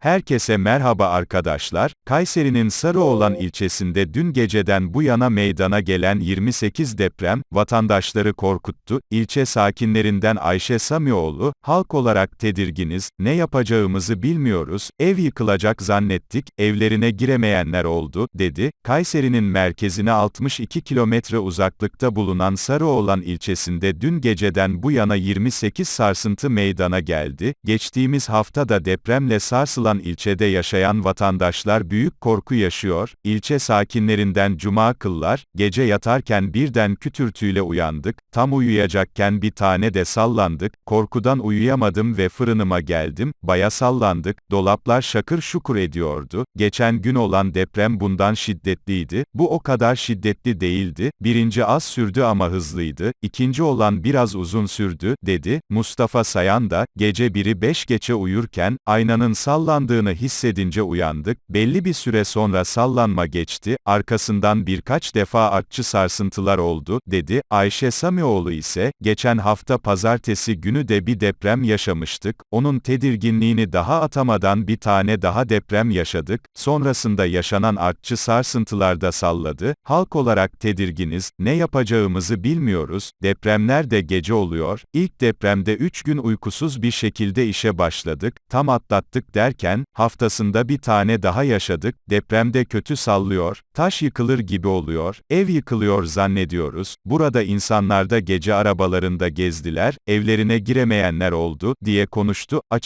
Herkese merhaba arkadaşlar, Kayseri'nin Sarıoğlan ilçesinde dün geceden bu yana meydana gelen 28 deprem, vatandaşları korkuttu. İlçe sakinlerinden Ayşe Samioğlu, halk olarak tedirginiz, ne yapacağımızı bilmiyoruz, ev yıkılacak zannettik, evlerine giremeyenler oldu, dedi. Kayseri'nin merkezine 62 kilometre uzaklıkta bulunan Sarıoğlan ilçesinde dün geceden bu yana 28 sarsıntı meydana geldi. Geçtiğimiz hafta da depremle sarsılan ilçede yaşayan vatandaşlar büyük korku yaşıyor. İlçe sakinlerinden Cuma Kıllar, gece yatarken birden kütürtüyle uyandık, tam uyuyacakken bir tane de sallandık, korkudan uyuyamadım ve fırınıma geldim, baya sallandık, dolaplar şakır şukur ediyordu. Geçen gün olan deprem bundan şiddetliydi, bu o kadar şiddetli değildi, birinci az sürdü ama hızlıydı, ikinci olan biraz uzun sürdü, dedi. Mustafa Sayan da, gece biri beş geçe uyurken, aynanın sallandığını hissedince uyandık, belli bir süre sonra sallanma geçti, arkasından birkaç defa artçı sarsıntılar oldu, dedi. Ayşe Samioğlu ise, geçen hafta pazartesi günü de bir deprem yaşamıştık, onun tedirginliğini daha atamadan bir tane daha deprem yaşadık, sonrasında yaşanan artçı sarsıntılar da salladı, halk olarak tedirginiz, ne yapacağımızı bilmiyoruz, depremler de gece oluyor, ilk depremde 3 gün uykusuz bir şekilde işe başladık, tam atlattık derken, haftasında bir tane daha yaşadık, depremde kötü sallıyor, taş yıkılır gibi oluyor, ev yıkılıyor zannediyoruz, burada insanlar da gece arabalarında gezdiler, evlerine giremeyenler oldu, diye konuştu, açık